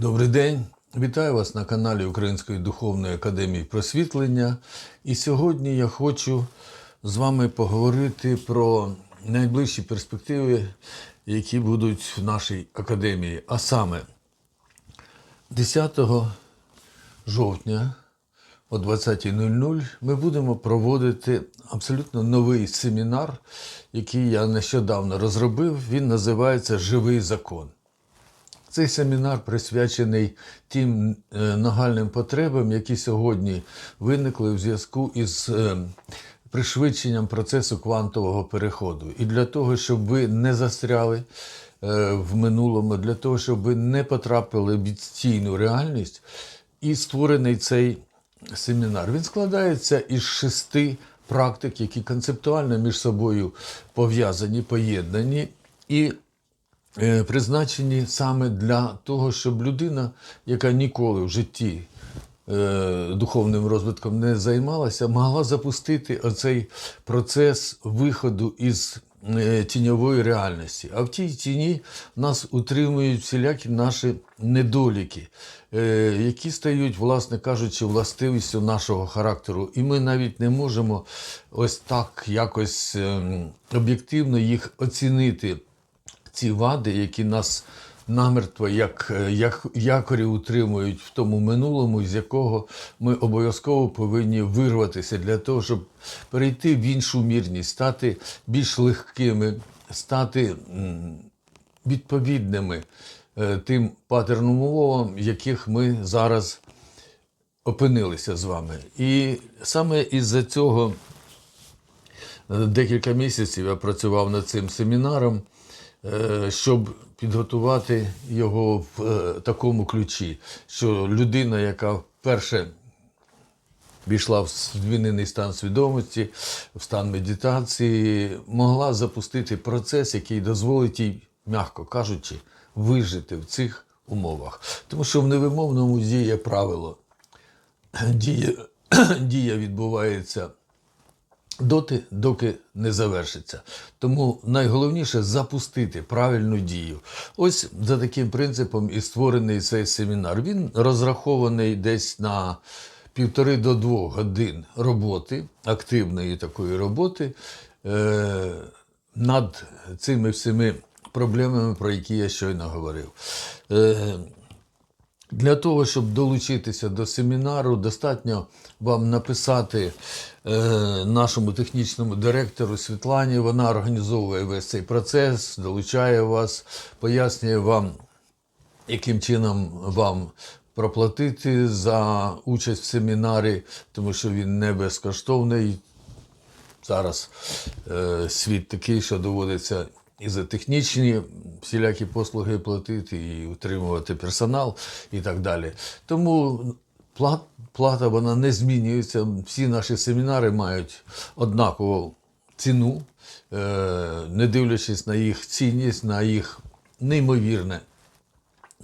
Добрий день! Вітаю вас на каналі Української духовної академії просвітлення. І сьогодні я хочу з вами поговорити про найближчі перспективи, які будуть в нашій академії. А саме 10 жовтня о 20.00 ми будемо проводити абсолютно новий семінар, який я нещодавно розробив. Він називається Живий закон. Цей семінар присвячений тим е, нагальним потребам, які сьогодні виникли в зв'язку із е, пришвидшенням процесу квантового переходу. І для того, щоб ви не застряли е, в минулому, для того, щоб ви не потрапили в відстійну реальність, і створений цей семінар. Він складається із шести практик, які концептуально між собою пов'язані, поєднані. І призначені саме для того, щоб людина, яка ніколи в житті е, духовним розвитком не займалася, могла запустити оцей процес виходу із е, тіньової реальності. А в тій тіні нас утримують всілякі наші недоліки, е, які стають, власне кажучи, властивістю нашого характеру. І ми навіть не можемо ось так якось ем, об'єктивно їх оцінити ці вади, які нас намертво як, е, як якорі утримують в тому минулому, з якого ми обов'язково повинні вирватися для того, щоб перейти в іншу мірність, стати більш легкими, стати відповідними е, тим патернам умовам, яких ми зараз опинилися з вами. І саме із-за цього декілька місяців я працював над цим семінаром, е, щоб підготувати його в е, такому ключі, що людина, яка вперше війшла в змінений стан свідомості, в стан медитації, могла запустити процес, який дозволить їй, м'яко кажучи, вижити в цих умовах. Тому що в невимовному діє правило. Дія, дія відбувається доти, доки не завершиться. Тому найголовніше запустити правильну дію. Ось за таким принципом і створений цей семінар. Він розрахований десь на півтори до двох годин роботи, активної такої роботи е, над цими всіми проблемами, про які я щойно говорив. Е, для того, щоб долучитися до семінару, достатньо вам написати е, нашому технічному директору Світлані. Вона організовує весь цей процес, долучає вас, пояснює вам, яким чином вам проплатити за участь в семінарі, тому що він не безкоштовний. Зараз е, світ такий, що доводиться і за технічні всілякі послуги платити, і утримувати персонал і так далі. Тому плат, плата вона не змінюється. Всі наші семінари мають однакову ціну, е, не дивлячись на їх цінність, на їх неймовірне.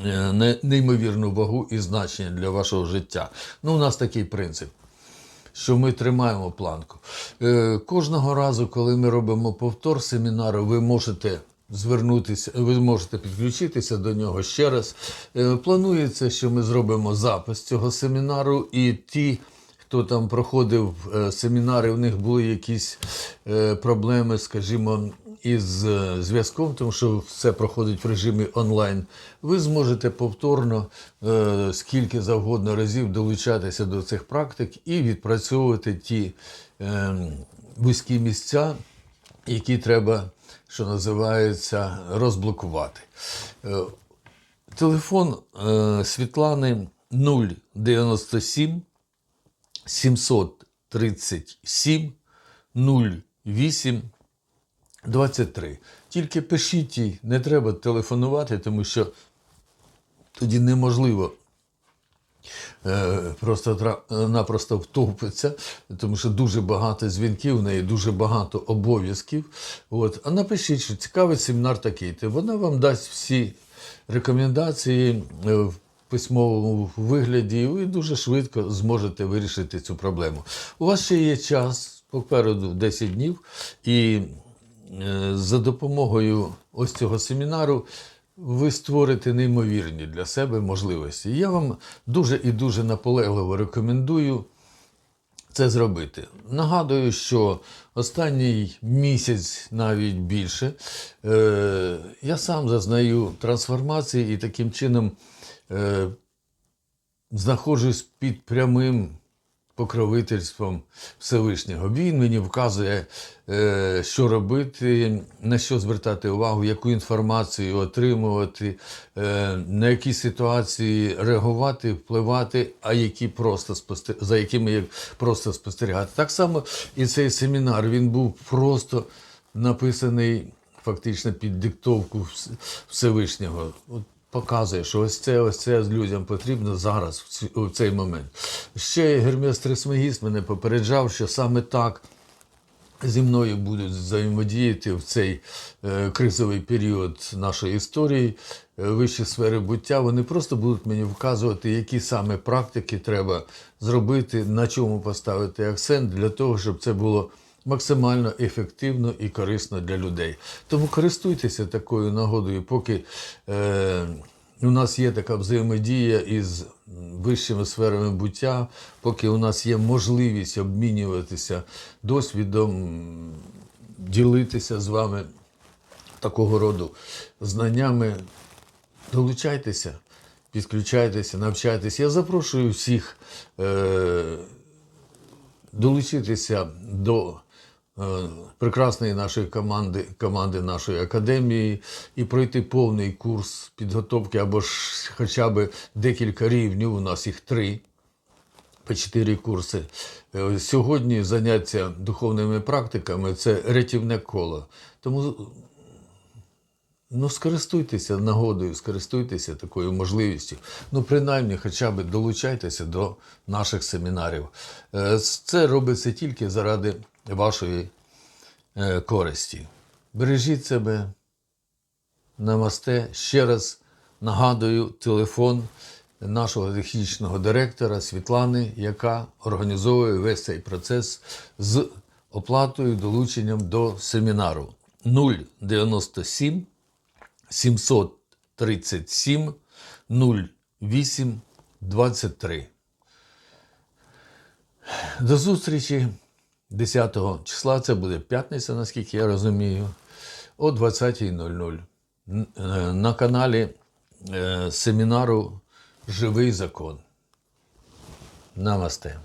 е, Неймовірну вагу і значення для вашого життя. Ну, у нас такий принцип що ми тримаємо планку. Е, кожного разу, коли ми робимо повтор семінару, ви можете звернутися, ви можете підключитися до нього ще раз. Е, планується, що ми зробимо запис цього семінару, і ті, хто там проходив е, семінари, у них були якісь е, проблеми, скажімо, із е, зв'язком, тому що все проходить в режимі онлайн. Ви зможете повторно е, скільки завгодно разів долучатися до цих практик і відпрацьовувати ті е, вузькі місця, які треба, що називається, розблокувати. Телефон Світлани 097 737 08 23. Тільки пишіть їй, не треба телефонувати, тому що тоді неможливо е, просто-напросто втовпиться, тому що дуже багато дзвінків, в неї дуже багато обов'язків. От. А напишіть, що цікавий семінар такий. то Вона вам дасть всі рекомендації е, в письмовому вигляді, і ви дуже швидко зможете вирішити цю проблему. У вас ще є час, попереду 10 днів, і е, за допомогою ось цього семінару ви створите неймовірні для себе можливості. Я вам дуже і дуже наполегливо рекомендую це зробити. Нагадую, що останній місяць, навіть більше, е, я сам зазнаю трансформації і таким чином е, знаходжусь під прямим покровительством Всевишнього. Він мені вказує, е, що робити, на що звертати увагу, яку інформацію отримувати, е, на які ситуації реагувати, впливати, а які просто за якими просто спостерігати. Так само і цей семінар він був просто написаний фактично під диктовку Вс- Всевишнього. Показує, що ось це, ось це людям потрібно зараз, в цей момент. Ще Гермес Трисмегіст мене попереджав, що саме так зі мною будуть взаємодіяти в цей е, кризовий період нашої історії, е, вищі сфери буття. Вони просто будуть мені вказувати, які саме практики треба зробити, на чому поставити акцент для того, щоб це було максимально ефективно і корисно для людей. Тому користуйтеся такою нагодою, поки е, у нас є така взаємодія із вищими сферами буття, поки у нас є можливість обмінюватися досвідом, ділитися з вами такого роду знаннями. Долучайтеся, підключайтеся, навчайтеся. Я запрошую всіх е, долучитися до прекрасної нашої команди, команди нашої академії і пройти повний курс підготовки або ж хоча б декілька рівнів. У нас їх три по чотири курси. Е, Сьогодні заняття духовними практиками це рятівне коло. Тому Ну, скористуйтеся нагодою, скористуйтеся такою можливістю. Ну, принаймні, хоча б долучайтеся до наших семінарів. Е, Це робиться тільки заради вашої е, користі. Бережіть себе, намасте. Ще раз нагадую телефон нашого технічного директора Світлани, яка організовує весь цей процес з оплатою, долученням до семінару 097 737 08 23. До зустрічі 10 числа, це буде п'ятниця, наскільки я розумію, о 20.00 е, на каналі е, семінару Живий закон. Намасте.